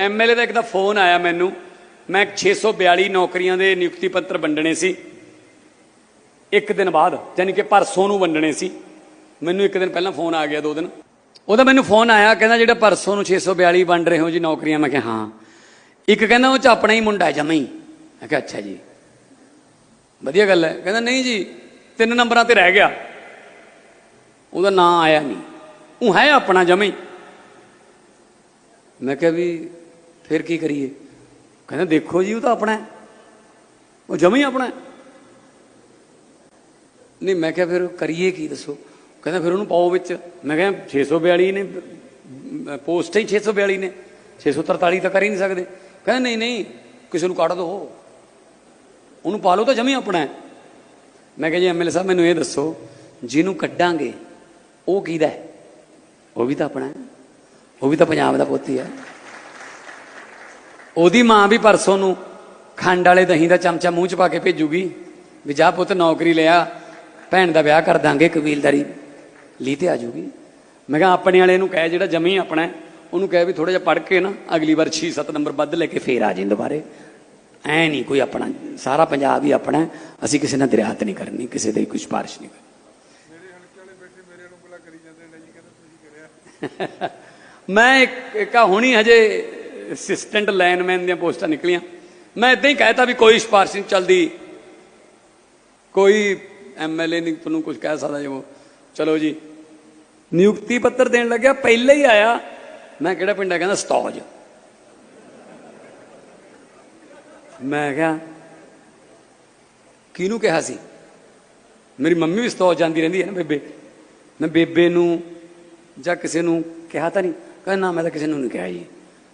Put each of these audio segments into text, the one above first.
MLA ਦਾ ਇੱਕ ਦਾ phone ਆਇਆ ਮੈਨੂੰ। ਮੈਂ 642 ਨੌਕਰੀਆਂ ਦੇ ਨਿਯੁਕਤੀ ਪੱਤਰ ਵੰਡਣੇ ਸੀ। ਇੱਕ ਦਿਨ ਬਾਅਦ ਯਾਨੀ ਕਿ ਪਰਸੋਂ ਨੂੰ ਵੰਡਣੇ ਸੀ। ਮੈਨੂੰ ਇੱਕ ਦਿਨ ਪਹਿਲਾਂ ਫੋਨ ਆ ਗਿਆ, ਦੋ ਦਿਨ। ਉਹਦਾ ਮੈਨੂੰ ਫੋਨ ਆਇਆ, ਕਹਿੰਦਾ ਜਿਹੜਾ ਪਰਸੋਂ ਨੂੰ 642 ਵੰਡ ਰਹੇ ਹੋ ਜੀ ਨੌਕਰੀਆਂ, ਮੈਂ ਕਿਹਾ, ਹਾਂ। ਇੱਕ ਕਹਿੰਦਾ ਉਹ ਚ ਆਪਣਾ ਹੀ ਮੁੰਡਾ ਹੈ ਹੀ। ਮੈਂ ਕਿਹਾ, ਅੱਛਾ ਜੀ। ਵਧੀਆ ਗੱਲ ਹੈ। ਕਹਿੰਦਾ, ਨਹੀਂ ਜੀ, ਤਿੰਨ ਨੰਬਰਾਂ ਤੇ ਰਹਿ ਗਿਆ। ਉਹਦਾ ਨਾਂ ਆਇਆ ਨਹੀਂ। ਉਹ ਹੈ ਆਪਣਾ, ਜਮਾਂ ਹੀ। ਮੈਂ ਕਿਹਾ ਵੀ ਫਿਰ ਕੀ ਕਰੀਏ? ਕਹਿੰਦਾ, ਦੇਖੋ ਜੀ, ਉਹ ਤਾਂ ਆਪਣਾ ਉਹ ਜਮਾਂ ਆਪਣਾ ਨਹੀਂ, ਮੈਂ ਕਿਹਾ ਫਿਰ ਕਰੀਏ ਕੀ, ਦੱਸੋ? ਕਹਿੰਦਾ, ਫਿਰ ਉਹਨੂੰ ਪਾਓ ਵਿੱਚ। ਮੈਂ ਕਿਹਾ 642 ਨੇ, ਪੋਸਟ ਹੀ 642 ਨੇ। 643 ਤਾਂ ਕਰ ਹੀ ਨਹੀਂ ਸਕਦੇ। ਕਹਿੰਦਾ, ਨਹੀਂ ਨਹੀਂ, ਕਿਸੇ ਨੂੰ ਕੱਢ ਦਿਓ ਉਹਨੂੰ ਪਾ ਲਓ ਤਾਂ ਜਮੀ ਆਪਣਾ ਮੈਂ ਕਿਹਾ ਜੀ ਐਮਐਲਏ ਸਾਹਿਬ, ਮੈਨੂੰ ਇਹ ਦੱਸੋ, ਜਿਹਨੂੰ ਕੱਢਾਂਗੇ, ਉਹ ਕਿਹਦਾ ਉਹ ਵੀ ਤਾਂ ਆਪਣਾ ਉਹ ਵੀ ਤਾਂ ਪੰਜਾਬ ਦਾ ਪੁੱਤ ਹੀ ਹੈ। ਉਹਦੀ ਮਾਂ ਵੀ ਪਰਸੋਂ ਨੂੰ ਖੰਡ ਵਾਲੇ ਦਹੀਂ ਦਾ ਚਮਚਾ ਮੂੰਹ ਚ ਪਾ ਕੇ ਭੇਜੂਗੀ ਵੀ ਜਾ ਪੁੱਤ ਨੌਕਰੀ ਲਿਆ ਭੈਣ ਦਾ ਵਿਆਹ ਕਰ ਦਾਂਗੇ ਕਬੀਲਦਾਰੀ ਲਈ ਤੇ ਆ ਜੂਗੀ। ਮੈਂ ਕਿਹਾ ਆਪਣੇ ਵਾਲੇ ਨੂੰ ਕਹਿ ਜਿਹੜਾ ਜਮੀ ਆਪਣਾ ਉਹਨੂੰ ਕਹਿ ਵੀ ਥੋੜਾ ਜਿਹਾ ਪੜ੍ਹ ਕੇ ਨਾ ਅਗਲੀ ਵਾਰ 6-7 ਨੰਬਰ ਵੱਧ ਲੈ ਕੇ ਫੇਰ ਆ ਜਾਈਂ ਦੁਬਾਰੇ। ਐ ਨਹੀਂ ਕੋਈ ਆਪਣਾ ਸਾਰਾ ਪੰਜਾਬ ਹੀ ਆਪਣਾ। ਅਸੀਂ ਕਿਸੇ ਨਾਲ ਦਰਿਆਤ ਨਹੀਂ ਕਰਨੀ ਕਿਸੇ ਦੇ ਕੋਈ ਸਿਫਾਰਿਸ਼ ਨਹੀਂ ਕਰਨੀ। ਮੈਂ ਇੱਕ ਇੱਕ ਆ ਹੁਣੀ ਹਜੇ ਅਸਿਸਟੈਂਟ ਲਾਈਨਮੈਨ ਦੀਆਂ ਪੋਸਟਾਂ ਨਿਕਲੀਆਂ। ਮੈਂ ਇਦਾਂ ਹੀ ਕਹਿਤਾ ਵੀ ਕੋਈ ਸਿਫਾਰਿਸ਼ ਨਹੀਂ ਚੱਲਦੀ। ਕੋਈ ਐਮਐਲਏ ਨਹੀਂ ਤੁਹਾਨੂੰ ਕੁਝ ਕਹਿ ਸਕਦਾ ਜੋ ਚਲੋ ਜੀ। ਨਿਯੁਕਤੀ ਪੱਤਰ ਦੇਣ ਲੱਗਿਆ, ਪਹਿਲਾਂ ਹੀ ਆਇਆ। ਮੈਂ ਕਿਹੜਾ ਪਿੰਡ ਹੈ ਕਹਿੰਦਾ ਸਤੌਜ। ਮੈਂ ਕਿਹਾ, ਕਿਹਨੂੰ ਕਿਹਾ ਸੀ? ਮੇਰੀ ਮੰਮੀ ਵੀ ਸਤੌਜ ਜਾਂਦੀ ਰਹਿੰਦੀ ਹੈ ਨਾ ਬੇਬੇ। ਮੈਂ ਬੇਬੇ ਨੂੰ ਜਾਂ ਕਿਸੇ ਨੂੰ ਕਿਹਾ ਤਾਂ ਨਹੀਂ। ਕਹਿੰਦਾ ਨਾ, ਮੈਂ ਤਾਂ ਕਿਸੇ ਨੂੰ ਨਹੀਂ ਕਿਹਾ ਜੀ।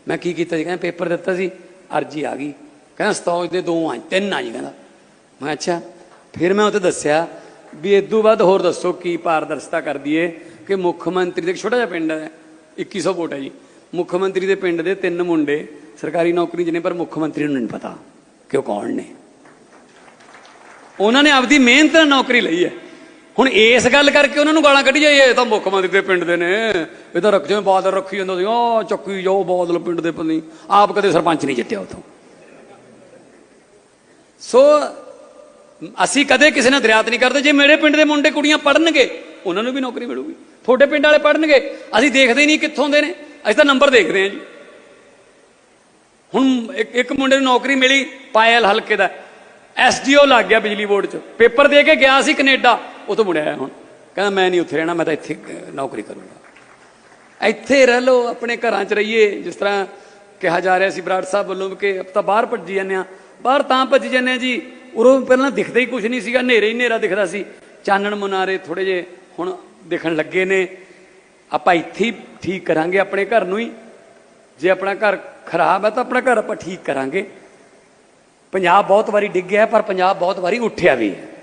ਮੈਂ ਕੀ ਕੀਤਾ ਜੀ? ਕਹਿੰਦਾ, ਪੇਪਰ ਦਿੱਤਾ ਸੀ, ਅਰਜੀ ਆ ਗਈ। ਕਹਿੰਦਾ ਸਤੌਜ ਦੇ ਦੋ ਆ ਤਿੰਨ ਆ ਜੀ ਕਹਿੰਦਾ। ਮੈਂ ਅੱਛਾ। ਫਿਰ ਮੈਂ ਉੱਥੇ ਦੱਸਿਆ ਵੀ ਇਦੋਂ ਬਾਅਦ ਹੋਰ ਦੱਸੋ ਕੀ ਪਾਰਦਰਸ਼ਤਾ ਕਰ ਦਈਏ ਕਿ ਮੁੱਖ ਮੰਤਰੀ ਦੇ, ਇੱਕ ਛੋਟਾ ਜਿਹਾ ਪਿੰਡ ਹੈ 2100 ਵੋਟ ਹੈ ਜੀ। ਮੁੱਖ ਮੰਤਰੀ ਦੇ ਪਿੰਡ ਦੇ ਤਿੰਨ ਮੁੰਡੇ ਸਰਕਾਰੀ ਨੌਕਰੀ ਜਿਹਨੇ, ਪਰ ਮੁੱਖ ਮੰਤਰੀ ਨੂੰ ਨਹੀਂ ਪਤਾ ਕਿ ਉਹ ਕੌਣ ਨੇ। ਉਹਨਾਂ ਨੇ ਆਪਦੀ ਮਿਹਨਤ ਨਾਲ ਨੌਕਰੀ ਲਈ ਹੈ। ਹੁਣ ਇਸ ਗੱਲ ਕਰਕੇ ਉਹਨਾਂ ਨੂੰ ਗਾਲਾਂ ਕੱਢੀ ਜਾਈਏ, ਇਹ ਤਾਂ ਮੁੱਖ ਮੰਤਰੀ ਦੇ ਪਿੰਡ ਦੇ ਨੇ। ਇਹ ਤਾਂ ਰੱਖ ਬਾਦਲ ਰੱਖੀ ਜਾਂਦਾ ਸੀ ਉਹ ਚੱਕੀ ਜਾਓ ਬਾਦਲ ਪਿੰਡ ਦੇ ਪੰਨੀ ਆਪ ਕਦੇ ਸਰਪੰਚ ਨਹੀਂ ਜਿੱਤਿਆ ਉਥੋਂ। ਸੋ, ਅਸੀਂ ਕਦੇ ਕਿਸੇ ਨਾਲ ਦਰਿਆਤ ਨਹੀਂ ਕਰਦੇ, ਜੇ ਮੇਰੇ ਪਿੰਡ ਦੇ ਮੁੰਡੇ ਕੁੜੀਆਂ ਪੜਨਗੇ ਉਹਨਾਂ ਨੂੰ ਵੀ ਨੌਕਰੀ ਮਿਲੂਗੀ। ਤੁਹਾਡੇ ਪਿੰਡ ਵਾਲੇ ਪੜਨਗੇ ਅਸੀਂ ਦੇਖਦੇ ਨਹੀਂ ਕਿੱਥੋਂ ਦੇ ਨੇ। ਅਸੀਂ ਤਾਂ ਨੰਬਰ ਦੇਖਦੇ ਹਾਂ ਜੀ। ਹੁਣ ਇੱਕ ਇੱਕ ਮੁੰਡੇ ਨੂੰ ਨੌਕਰੀ ਮਿਲੀ, ਪਾਇਲ ਹਲਕੇ ਦਾ। ਐਸਡੀਓ ਲੱਗ ਗਿਆ ਬਿਜਲੀ ਬੋਰਡ 'ਚ। ਪੇਪਰ ਦੇ ਕੇ ਗਿਆ ਸੀ ਕੈਨੇਡਾ। ਉਹ ਤੋਂ ਮੁੜਿਆ ਹੁਣ। ਕਹਿੰਦਾ, ਮੈਂ ਨਹੀਂ ਉੱਥੇ ਰਹਿਣਾ, ਮੈਂ ਤਾਂ ਇੱਥੇ ਨੌਕਰੀ ਕਰੂੰਗਾ। ਇੱਥੇ ਰਹਿ ਲਓ, ਆਪਣੇ ਘਰਾਂ 'ਚ ਰਹੀਏ। ਜਿਸ ਤਰ੍ਹਾਂ ਕਿਹਾ ਜਾ ਰਿਹਾ ਸੀ ਬਰਾੜ ਸਾਹਿਬ ਵੱਲੋਂ ਕਿ ਆਪਾਂ ਤਾਂ ਬਾਹਰ ਭੱਜੀ ਜਾਂਦੇ ਆ ਬਾਹਰ ਤਾਂ ਭੱਜੀ ਜਾਂਦੇ ਆ ਜੀ। ਉਰੋਂ ਪਹਿਲਾਂ ਦਿਖਦਾ ਹੀ ਕੁਝ ਨਹੀਂ ਸੀਗਾ। ਹਨੇਰੇ ਹੀ ਹਨੇਰਾ ਦਿਖਦਾ ਸੀ। ਚਾਨਣ ਮੁਨਾਰੇ ਥੋੜੇ ਜੇ ਹੁਣ ਦਿਖਣ ਲੱਗੇ ਨੇ। ਆਪਾਂ ਇੱਥੇ ਹੀ ਠੀਕ ਕਰਾਂਗੇ ਆਪਣੇ ਘਰ ਨੂੰ ਹੀ। ਜੇ ਆਪਣਾ ਘਰ ਖਰਾਬ ਹੈ ਤਾਂ ਆਪਣਾ ਘਰ ਆਪਾਂ ਠੀਕ ਕਰਾਂਗੇ। ਪੰਜਾਬ ਬਹੁਤ ਵਾਰੀ ਡਿੱਗਿਆ ਪਰ ਪੰਜਾਬ ਬਹੁਤ ਵਾਰੀ ਉੱਠਿਆ ਵੀ ਹੈ।